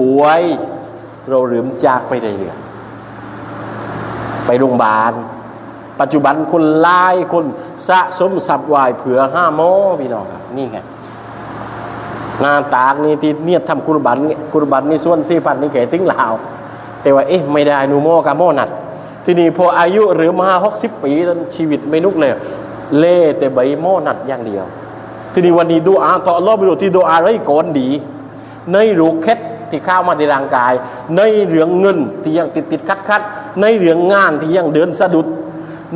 ป่วยเราลืมจากไปได้เรื่อยไปโรงพยาบาล ปัจจุบันคนไล่คนสะสมสับวายเผื่อห้าโมพี่น้องครับ นี่ไงงาตากนี่ที่เนี่ยทำกุรบันกุรบันนี่ส่วนสี่พันนี่แกติ้งลาว แต่ว่าเอ๊ะไม่ได้นูโมกับโมนัด ที่นี้พออายุหรือมาหกสิบปีนั้นชีวิตไม่นุกเลย เล่แต่ใบโมนัดอย่างเดียว ที่นี้วันนี้ดูอาต่อรอบไปดูที่ดูอาไรก่อนดี ในรูเคล็ ที่เข้ามาในร่างกาย ในเรื่องเงินที่ยังติดติดคัดคัดในเรื่องงานที่ยังเดินสะดุด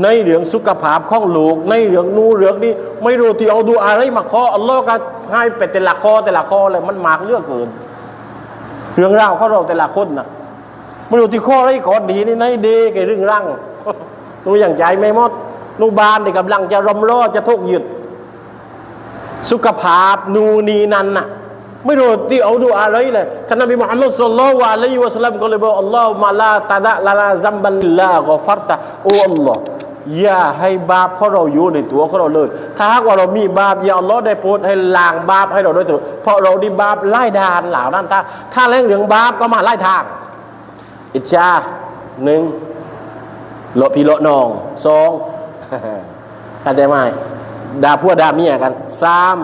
ในเรื่องสุขภาพของลูกในเรื่องนู้นเรื่องนี้ไม่รู้ที่เอาดูอะไรมาข้ออัลลอฮ์ก็ให้เป็นแต่ละข้อแต่ละข้อเลยมันมากเลือกเกิน เรื่องราวของเราแต่ละคนนะไม่รู้ที่ข้ออะไรก่อนดีนี่ในเดกบเรื่องร่างหนูอย่างใจไม่มดหนูบานนี่กำลังจะรอมรอดจะทุกข์ยุดสุขภาพนูนีนันน่ะ ไม่รู้ที่เอาดูอะไรเลยท่านนบีมุฮัมมัดสุลลัลวะลัยวะสัลลัมก็เลยบอกอัลลอฮ์มาลาตาดะลาลาซัมบันลากอฟัรตะโอ้อัลลอฮ์อย่าให้บาปของเราอยู่ในตัวของเราเลย ถ้าหากว่าเรามีบาปอย่าอัลลอฮ์ได้โปรดให้ล้างบาปให้เราด้วยเถิดเพราะเราดีบาปไล่ดานเหล่านั้นถ้าถ้าเรื่องเรื่องบาปก็มาไล่ทาง อิจฉาหนึ่งโลพี่โลน้องสองเข้าใจไหมด่าพวกด่าเมียกันสาม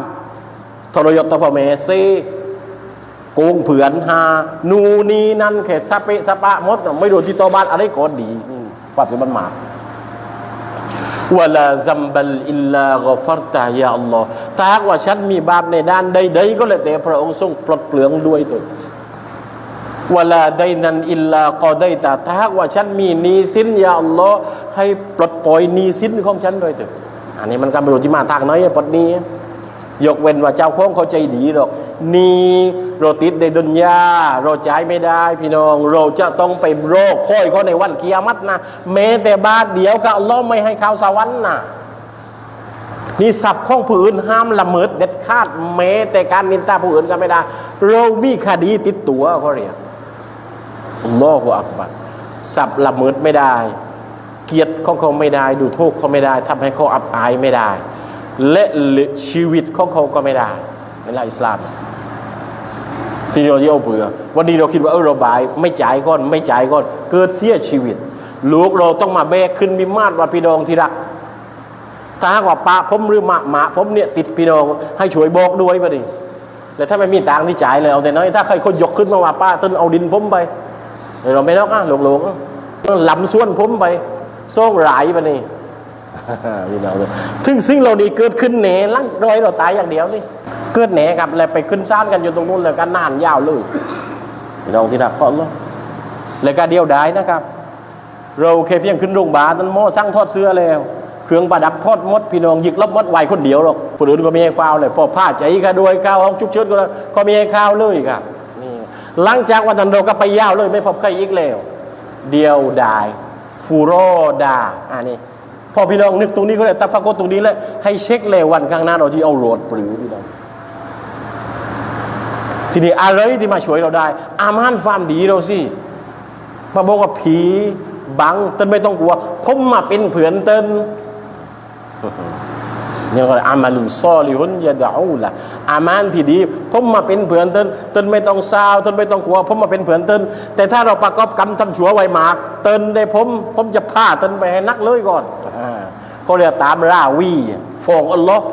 ทรยศต่อพ่อแม่ซีโกงเผือนหา นูนีนั่นเขตสะเปะสะปะมดไม่รู้ที่ตบ้านอะไรก่อนดีนี่ฟาดเป็นมันหมาวลาซัมบัลอิลลากฟัรตายาอัลลอฮ์ถ้าหากว่าฉันมีบาปในด้านใดๆก็เลยแต่พระองค์ทรงปลดเปลืองด้วยตัววลาไดนันอิลลากอได้ตาถ้าหากว่าฉันมีนีสินยาอัลลอฮ์ให้ปลดปล่อยนีสินของฉันด้วยเถอะอันนี้มันก็ไม่รู้ที่มาทางไหนปลดนี้ ยกเว้นว่าเจ้าของเขาใจดีหรอก นี่เราติดในดุนยาเราจ่ายไม่ได้ พี่น้อง เราจะต้องไปโรคค่อยเขาในวันเกียรตินะแม้แต่บาทเดียวก็ลลอฮ์ไม่ให้เข้าสวรรค์นะนี่สับข้องผู้อื่นห้ามละเมิดเด็ดขาดแม้แต่การนินทาผู้อื่นก็ไม่ได้ เรามีคดีติดตัวเขาเรียกลลอฮฺอักบัรสับละเมิดไม่ได้ เกียรติของเขาไม่ได้ ดูโทษเขาไม่ได้ทำให้เขาอับอายไม่ได้ และชีวิตของเขาก็ไม่ได้ในหลักอิสลามที่เราเยี่ยวเบื่อวันนี้เราคิดว่าเออเราบาย ไม่จ่ายก้อนไม่จ่ายก้อนเกิดเสียชีวิต ลูกเราต้องมาแบกขึ้นมีมาดว่าพี่น้องที่รักถ้าหากว่าปะผมหรือหมาหมาผมเนี่ยติดพี่น้องให้ช่วยบอกด้วยมาดิแล้วถ้าไม่มีตังที่จ่ายเลยเอาแต่น้อยถ้าใครคนยกขึ้นมาว่าป้าท่านเอาดินผมไปเราไม่นอกอะหลงหลงๆลำส่วนผมไปโซ่งหลายปะนี่ พี่น้องเลยถึงสิ่งเราดีเกิดขึ้นเหนลังรอยเราตายอย่างเดียวนี่เกิดเหนกับแล้วไปขึ้นซ่านกันอยู่ตรงนู้นเลยกันนานยาวเลยพี่น้องที่รักเพราะ Allah เลยก็เดียวดายนะครับ เราแค่เพียงขึ้นโรงพยาบาลนั้นหมอสั่งทอดเสื้อแล้วเครื่องประดับทอดมดพี่น้องหยิกลบมดไหวคนเดียวหรอกคนอื่นก็มีให้ข้าวเลยพอผ้าใจก็ด้วยข้าวห้องชุกเชิดก็แล้วก็มีให้ข้าวเลยครับนี่หลังจากวันนั้นเราก็ไปยาวเลยไม่พบใครอีกแล้ว เดียวดายฟูโรดาอันนี้ พอพี่น้องนึกตรงนี้ก็เลยตัฟฟักกตรงนี้เลยให้เช็คเลยวันข้างหน้าเราที่เอาโรดปรือพี่น้องทีนี้อะไรที่มาช่วยเราได้ อามานความดีเราสิมาบอกว่าผีบังเต้นไม่ต้องกลัวผมมาเป็นเผือนเต้นเนี่ยก็อามาลุนซอลิฮุนยาดาอูละอามานที่ดีผมมาเป็นเผือนเต้นเต้นไม่ต้องซาเต้นไม่ต้องกลัวผมมาเป็นเผือนเต้นแต่ถ้าเราประกอบกรรมทำชั่วไว้มาก เต้นได้ผมผมจะพาเต้นไปให้นักเลยก่อน เขาเรียกตามราวีฟองอัลลอฮ์